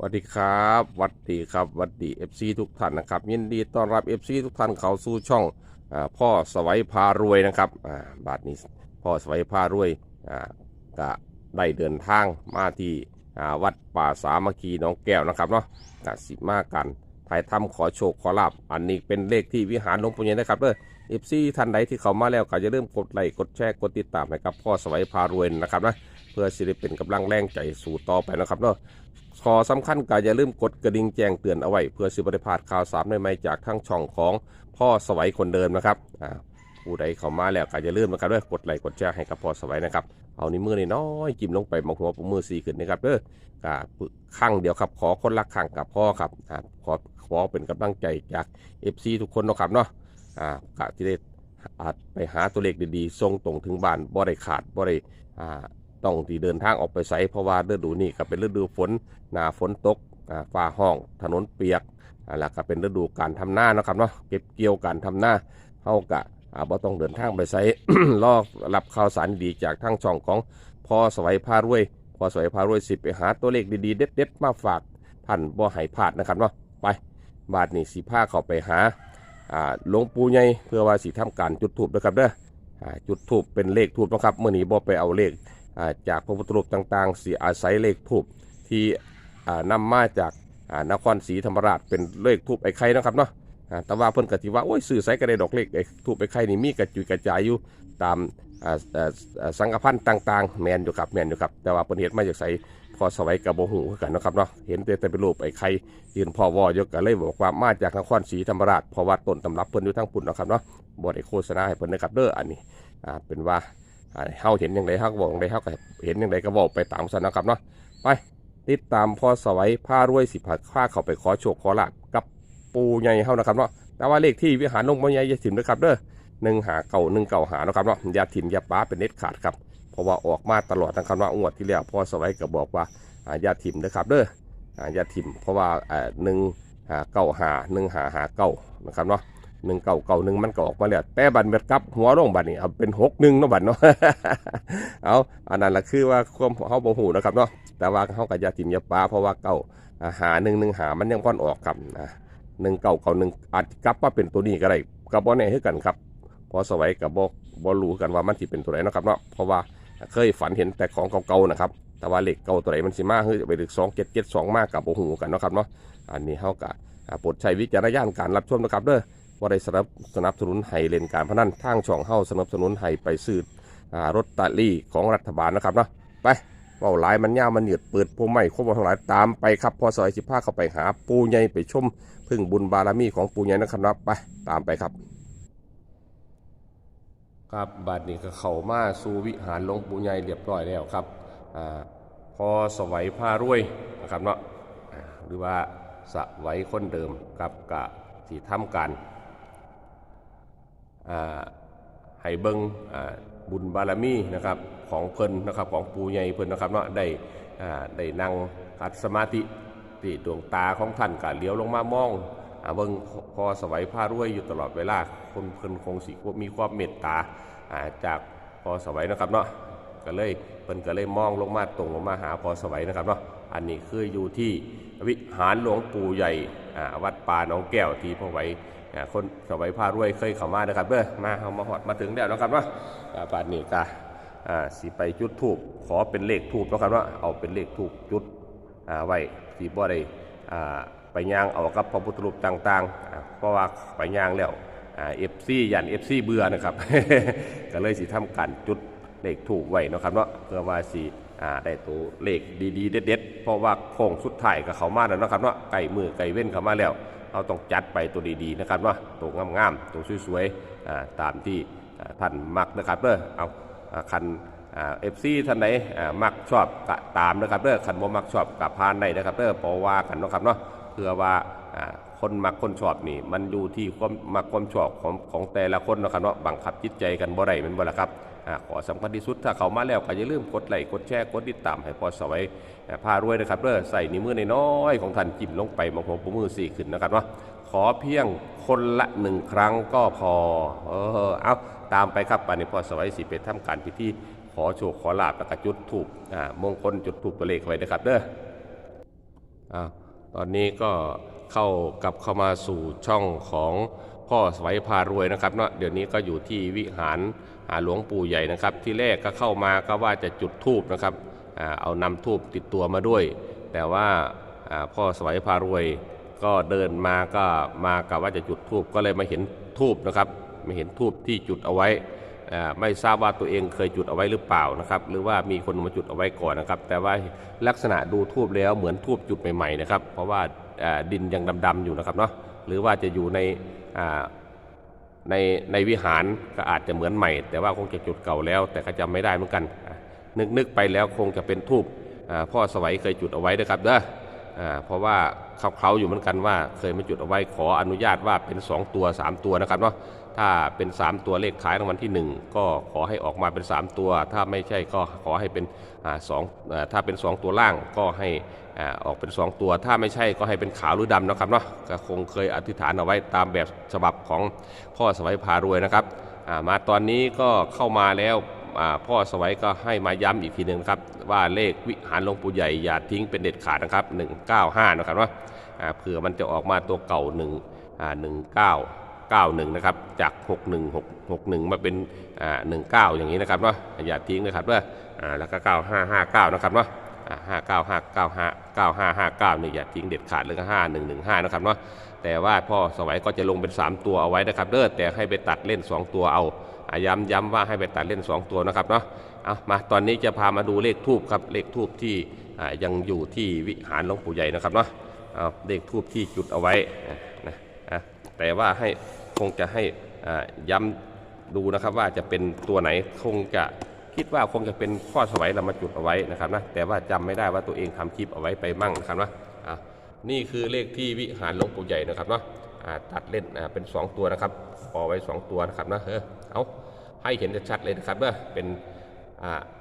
สวัสดีครับสวัสดีครับสวัสดีเอฟซีทุกท่านนะครับ ยินดีต้อนรับเอฟซีทุกท่านเข้าสู่ช่องอพ่อสวัยพารวยนะครับบาทนี้พ่อสวัยพารวยก็ได้เดินทางมาที่วัดป่าสามัคคีน้องแก้วนะครับเนาะกสิมากันถ่ายทำขอโชคขอลาบอันนี้เป็นเลขที่วิหารหลวงปู่ใหญ่นะครับเด้อเอฟซีท่านใดที่เข้ามาแล้วก็จะเริ่มกดไลค์กดแชร์กดติดตามให้กับพ่อสวัยพารวยนะครับนะเพื่อสิได้เป็นกำลังแรงใจสู่ต่อไปนะครับเนาะ อสำคัญก็อย่าลืมกดกระดิ่งแจ้งเตือนเอาไว้เพื่อสิบริพลาดข่าวสารใหม่ๆจากทั้งช่องของพ่อสวัยคนเดิมนะครับอ่าผู้ใดเข้ามาแล้วก็อย่าลืมนะครับด้วยกดไลค์กดแชร์ให้กับพ่อสวัยนะครับเอานิ้วมือน้อยจิ้มลงไปมองหัวปุ่มมือสีขึ้นนะครับเด้อกะข้างเดียวครับขอคนละข้างกับพ่อครับอ่าขอขอเป็นกำลังใจจาก FC ทุกคนนะครับเนาะอ่ากะที่ได้อาจไปหาตัวเลขดีๆส่งตรงถึงบ้านบ่ได้ขาดบ่ได้อ่า ต้องที่เดินทางออกไปไสเพราะว่าฤดูนี้ก็เป็นฤดูฝนหนาฝนตกอ่าฟ้าห้อง ถนนเปียกอ่าแล้วก็เป็นฤดูการทำหน้านะครับเนาะเก็บเกี่ยวการทำหน้าเฮากะอ่าบ่ต้องเดินทางไปไส รอรับข่าวสารดีๆจากทางช่องของพอสวัยพารวยพอสวัยพารวยสิไปหาตัวเลขดีๆ เด็ดๆมาฝากท่านบ่ให้พลาดนะครับเนาะไปบาทนี้สิพาเข้าไปหาอ่าหลวงปู่ใหญ่เพื่อว่าสิทำการจุดธูปนะครับเด้ออ่าจุดธูปเป็นเลขธูปนะครับเมื่อนี้บ่ไปเอาเลข จากพระพุทธรูปต่างๆสีอาศัยเลขทูบที่อ่านำมาจากนครศรีธรรมราชเป็นเลขทูบไอ้ไข่นะครับเนาะแต่ว่าเพิ่นกติว่าโอ้ยสื่อใส่กระไดดอกเลขไอ้ทูบไอ้ไข่นี่มีกระจุยกระจายอยู่ตามสังฆพันธ์ต่างๆ แมนอยู่ครับแมนอยู่ครับแต่ว่าเพิ่นเฮ็ดมาจากใสพอสวัยกับโบหูกันนะครับเนาะเห็นแต่เป็นรูปไอ้ไข่ยืนพ่อวอยกกันเลยบอกว่ามาจากนครศรีธรรมราชเพราะว่าต้นตำรับเพิ่นอยู่ทั้งปุ่นนะครับเนาะบ่ได้โฆษณาให้เพิ่นนะครับเด้ออันนี้เป็นว่า เฮาเห็นอย่างไรเฮาก็บอกอย่างไรเฮาก็เห็นอย่างไรก็บอกไปตามสันนะครับเนาะไปติดตามพอสวัยผ้ารวยสิบผัดข้าเข้าไปขอโชคขอลาบกับปูใหญ่เฮานะครับเนาะแต่ว่าเลขที่วิหารลงปู่ใหญ่อยาถิ่มนะครับเด้อหนึ่งหาเก่าหนึ่งเก่าหานะครับเนาะยาถิ่มยาป้าเป็นเน็ตขาดครับเพราะว่าออกมาตลอดนะครับว่างวดที่แล้วพอสวัยก็บอกว่ายาถิ่มนะครับเด้อยาถิ่มเพราะว่าหนึ่งหาเก่าหาหนึ่งหาหาเก่านะครับเนาะ หนึ่งเก่าเก่าหนึ่งมันก็ออกมาแล้วแต่บันเม็ดกับหัวลงบันนี่เอาเป็นหกหนึ่งเนาะบันเนาะเอาอันนั้นแหละคือว่าความเขาบ่หูนะครับเนาะแต่ว่าเขากับยาติมยาปลาเพราะว่าเก่าอาหาหนึ่งหนึ่งหามันยังพ่อนออกครับอ่าหนึ่งเก่าเก่าหนึ่งอาจกลับว่าเป็นตัวนี้ก็ได้กับ่แน่คือกันครับพอสวัยกับบ่บ่รู้กันว่ามันสิเป็นตัวไหนนะครับเนาะเพราะว่าเคยฝันเห็นแต่ของเก่าๆนะครับแต่ว่าเหล็กเก่าตัวไหนมันสิมาคือไปถึงสองเจ็ดเจ็ดสองมากกับบ่หูกันเนาะครับเนาะอันนี้เขากับปรดใช้วิจารณญาณการรับชมนะครับเด้อ ว่าได้สนับสนับสนุนให้เล่นการพนันทางช่องเฮาสนับสนุนให้ไปซื้ออรถตาลี่ของรัฐบาลนะครับเนาะไปเว่าหลายมันยาวมันเหยียดเปิดผู้ใหม่ควบทั้งหลายตามไปครับพอซอยสิบห้าเข้าไปหาปูใหญ่ไปชมพึ่งบุญบารมีของปูใหญ่นะครับนะไปตามไปครับครับบัดนี้ก็เข้ามาสู่วิหารหลวงปู่ใหญ่เรียบร้อยแล้วครับอ่าพอสวัยผ้ารวยนะครับเนาะหรือว่าสวัยคนเดิมกับกะที่ทำการ ให้เบิงบุญบารมีนะครับของเพิ่นนะครับของปูใหญ่เพิ่นนะครับเนาะได้ได้นั่งคัดสมาธิที่ดวงตาของท่านก็เลี้ยวลงมามองอเบิงพอสวัยผ้ารวยอยู่ตลอดเวลาคนเพิ่นคงสิมีความเมตตาจากพอสวัยนะครับเนาะก็เลยเพิ่นก็เลยมองลงมาตรงลงมาหาพอสวัยนะครับเนาะอันนี้คืออยู่ที่วิหารหลวงปู่ใหญ่วัดป่าหนองแก้วที่พ่อไว้ คนสวัยพารวยเคยเข้ามานะครับเด้อมาเอามาหอดมาถึงแล้วนะครับว่าป่านนี้ก็อ่าสิไปจุดทูบขอเป็นเลขทูบนะครับว่าเอาเป็นเลขทูบจุดไว้ที่บ่ได้อ่าไปย่างเอากับพระพุทธรูปต่างๆ เพราะว่าไปย่างแล้วเอฟซียันเอฟซีเบื่อนะครับก็เลยสิทำการจุดเลขถูกไว้นะครับเนาะเพื่อว่าสิอ่าได้ตัวเลขดีๆเด็ดๆเพราะว่าโค้งสุดท้ายก็เขามาแล้วนะครับเนาะไก่มือไก่เว้นเขามาแล้ว เราต้องจัดไปตัวดีๆนะครับว่าตัวงามๆตัวสวยๆตามที่ท่านมักนะครับเด้อเอาคันเอฟซีท่านไหนมักชอบกะตามนะครับเด้อคันบ่มักชอบกับพานได้นะครับเด้อเพราะว่ากันนะครับเนาะเพื่อว่าคนมักคนชอบนี่มันอยู่ที่ความมักความชอบของของแต่ละคนนะครับเนาะบังคับจิตใจกันบ่ได้แมันบ่ละครับ ขอสำคัญที่สุดถ้าเขามาแล้วก็อย่าลืมกดไลค์กดแชร์กดติดตามให้พอสวัยพารวยนะครับเด้อใส่นิ้วมือในน้อยของท่านจิ้มลงไปมองหัวปุ่มมือสี่ขึ้นนะครับเนาะขอเพียงคนละหนึ่งครั้งก็พอ เออเอาตามไปครับอันนี้พอสวัยสิเป็นทำการพิธีขอโชคขอลาบแล้วก็จุดถูกอ่ามงคลจุดถูกตัวเลขไว้นะครับเด้ออ่าตอนนี้ก็เข้ากลับเข้ามาสู่ช่องของ พ่อสวัยพารวยนะครับเนาะเดี๋ยวนี้ก็อยู่ที่วิหารหาหลวงปู่ใหญ่นะครับ ที่แรกก็เข้ามาก็ว่าจะจุดธูปนะครับเอานำธูปติดตัวมาด้วย แต่ว่าพ่อสวัยพารวยก็เดินมาก็มากับว่าจะจุดธูปก็เลยมาเห็นธูปนะครับมาเห็นธูปที่จุดเอาไว้ไม่ทราบว่าตัวเองเคยจุดเอาไว้หรือเปล่านะครับ หรือว่ามีคนมาจุดเอาไว้ก่อนนะครับ แต่ว่าลักษณะดูทูบแล้วเหมือนทูบจุดใหม่ๆนะครับ เพราะว่าดินยังดำๆอยู่นะครับเนาะ หรือว่าจะอยู่ในในในวิหารก็อาจจะเหมือนใหม่ แต่ว่าคงจะจุดเก่าแล้ว แต่ก็จำไม่ได้เหมือนกัน นึกนึกไปแล้วคงจะเป็นทูบพ่อสวัยเคยจุดเอาไว้นะครับเด้อเพราะว่าเขาเขาอยู่เหมือนกันว่าเคยมาจุดเอาไว้ขออนุญาตว่าเป็น 2 ตัว 3 ตัวนะครับเนาะ ถ้าเป็น 3 ตัวเลขขายรางวัลที่ 1 ก็ขอให้ออกมาเป็น 3 ตัว ถ้าไม่ใช่ก็ขอให้เป็นสองถ้าเป็น 2 ตัวล่างก็ให้ออกเป็น 2 ตัว ถ้าไม่ใช่ก็ให้เป็นขาวหรือดำนะครับเนาะก็คงเคยอธิษฐานเอาไว้ตามแบบฉบับของพ่อสวัยพารวยนะครับมาตอนนี้ก็เข้ามาแล้วพ่อสวัยก็ให้มาย้ำอีกทีหนึ่งครับว่าเลขวิหารหลวงปู่ใหญ่อย่าทิ้งเป็นเด็ดขาดนะครับ 195 นะครับว่าเผื่อมันจะออกมาตัวเก่า1 1 9 91นะครับจาก 61 61 มาเป็นอ่า19 อย่างนี้นะครับเนาะอย่าทิ้งนะครับเนาะอ่าแล้วก็ 9559 นะครับเนาะ59595 9559นี่อย่าทิ้งเด็ดขาดเลยก็5115 นะครับเนาะแต่ว่าพ่อสวัยก็จะลงเป็น 3 ตัวเอาไว้นะครับเด้อแต่ให้ไปตัดเล่น 2 ตัวเอาย้ำย้ำว่าให้ไปตัดเล่น 2 ตัวนะครับเนาะเอามาตอนนี้จะพามาดูเลขทูบครับเลขทูบที่ยังอยู่ที่วิหารหลวงปู่ใหญ่นะครับเนาะเลขทูบที่จุดเอาไว้ แต่ว่าให้คงจะให้ย้ำดูนะครับว่าจะเป็นตัวไหนคงจะคิดว่าคงจะเป็นข้อสวัยเรามาจุดเอาไว้นะครับนะแต่ว่าจำไม่ได้ว่าตัวเองทำคลิปเอาไว้ไปมั่งนะครับนะอะนี่คือเลขที่วิหารหลวงปู่ใหญ่นะครับเนาะตัดเล่นเป็น 2 ตัวนะครับพอไว้ 2 ตัวนะครับนะเออเอาให้เห็นชัดเลยนะครับเด้อเป็น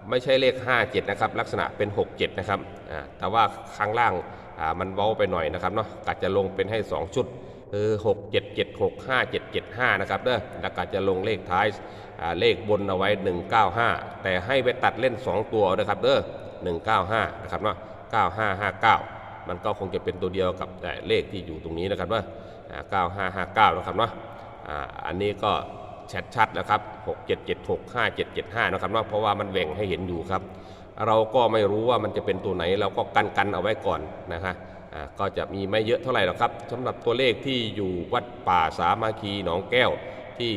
ไม่ใช่เลข 57 นะครับ ลักษณะเป็น 67 นะครับแต่ว่าข้างล่างมันเว้าไปหน่อยนะครับเนาะกัดจะลงเป็นให้ 2 ชุด คือ6 7 7 6 5 7 7 5นะครับเด้อแล้วก็จะลงเลขท้ายเลขบนเอาไว้ 195 แต่ให้ไปตัดเล่น 2 ตัวนะครับเด้อ195 นะครับเนาะ9559 มันก็คงจะเป็นตัวเดียวกับเลขที่อยู่ตรงนี้นะครับว่าอ่า9559 นะครับเนาะอ่าอันนี้ก็ชัดๆนะครับ 6 7 7 6 5 7 7 5 นะครับเนาะเพราะว่ามันแหว่งให้เห็นอยู่ครับ เราก็ไม่รู้ว่ามันจะเป็นตัวไหนเราก็กันกันเอาไว้ก่อนนะฮะ ก็จะมีไม่เยอะเท่าไหร่หรอกครับสำหรับตัวเลขที่อยู่วัดป่าสามัคคีหนองแก้ว ที่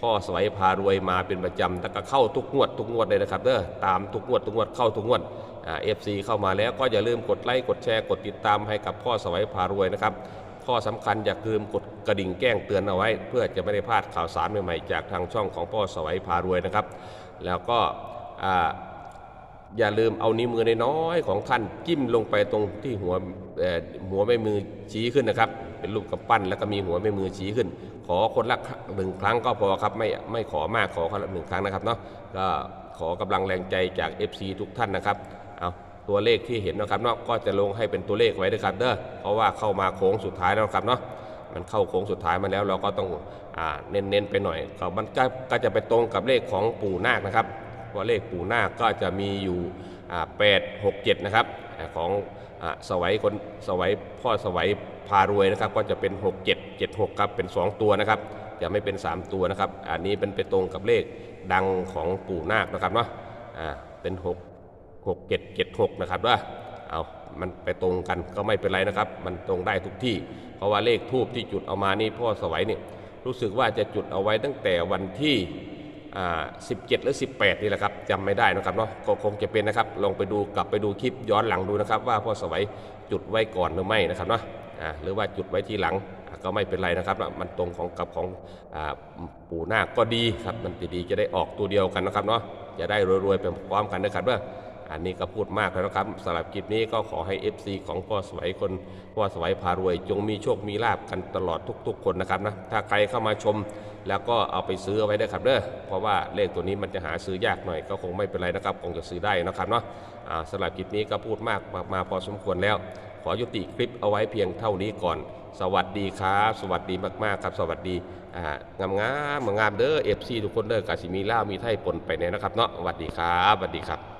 พ่อสวัยพารวยมาเป็นประจำแล้วก็เข้าทุกงวดทุกงวดเลยนะครับเด้อตามทุกงวดทุกงวดเข้าทุกงวดเอฟซีเข้ามาแล้วก็อย่าลืมกดไลค์กดแชร์กดติดตามให้กับพ่อสวัยพารวยนะครับข้อสำคัญอย่าลืมกดกระดิ่งแจ้งเตือนเอาไว้ เพื่อจะไม่ได้พลาดข่าวสารใหม่ๆจากทางช่องของพ่อสวัยพารวยนะครับ แล้วก็ อย่าลืมเอานิ้วมือน้อยของท่านจิ้มลงไปตรงที่หัวหัวแม่มือชี้ขึ้นนะครับ เป็นรูปกำปั้นแล้วก็มีหัวแม่มือชี้ขึ้น ขอคนละหนึ่งครั้งก็พอครับไม่ไม่ขอมากขอคนละหนึ่งครั้งนะครับเนาะก็ขอกำลังแรงใจจาก FC ทุกท่านนะครับเอาตัวเลขที่เห็นนะครับเนาะก็จะลงให้เป็นตัวเลขไว้ด้วยครับเด้อเพราะว่าเข้ามาโค้งสุดท้ายแล้วครับเนาะมันเข้าโค้งสุดท้ายมาแล้วเราก็ต้องอเน้นๆไปหน่อยก็มันก็จะไปตรงกับเลขของปู่นาคนะครับ เพราะเลขปู่นาคก็จะมีอยู่แปดหกเจ็ดนะครับของอสวัยคนสวัยพ่อสวัยพารวยนะครับก็จะเป็น 6 7 7 6ครับเป็น 2 ตัวนะครับจะไม่เป็น 3 ตัวนะครับ อันนี้เป็นไปตรงกับเลขดังของปู่นาคนะครับเนาะอ่าเป็น 6 6 7 7 6นะครับว่าเอามันไปตรงกันก็ไม่เป็นไรนะครับ มันตรงได้ทุกที่ เพราะว่าเลขทูบที่จุดเอามานี่พ่อสวัยนี่รู้สึกว่าจะจุดเอาไว้ตั้งแต่วันที่ 17 หรือ 18 นี่แหละครับจำไม่ได้นะครับเนาะก็คงจะเป็นนะครับ ลองไปดูกลับไปดูคลิปย้อนหลังดูนะครับ ว่าพ่อสวัยจุดไว้ก่อนหรือไม่นะครับเนาะหรือว่าจุดไว้ทีหลังก็ไม่เป็นไรนะครับ มันตรงของกับของอปู่นาคก็ดีครับ มันจะดีจะได้ออกตัวเดียวกันนะครับเนาะจะได้รวยๆไปพร้อมกันนะครับเด้อ อันนี้ก็พูดมากแล้วนะครับสำหรับคลิปนี้ก็ขอให้ FC ของพ่อสวัยคนพ่อสวัยพารวย จงมีโชคมีลาบกันตลอดทุก ๆ คนนะครับนะถ้าใครเข้ามาชมแล้วก็เอาไปซื้อเอาไว้ได้ครับเด้อเพราะว่าเลขตัวนี้มันจะหาซื้อยากหน่อยก็คงไม่เป็นไรนะครับคงจะซื้อได้นะครับเนาะสำหรับคลิปนี้ก็พูดมากมามาพอสมควรแล้ว ขอยุติคลิปเอาไว้เพียงเท่านี้ก่อน สวัสดีครับ สวัสดีมากๆครับ สวัสดีงามงามงามเด้อเอฟซีทุกคนเด้อกาสิมีล่ามีไทยปนไปเนี่ยนะครับเนาะสวัสดีครับสวัสดีครับ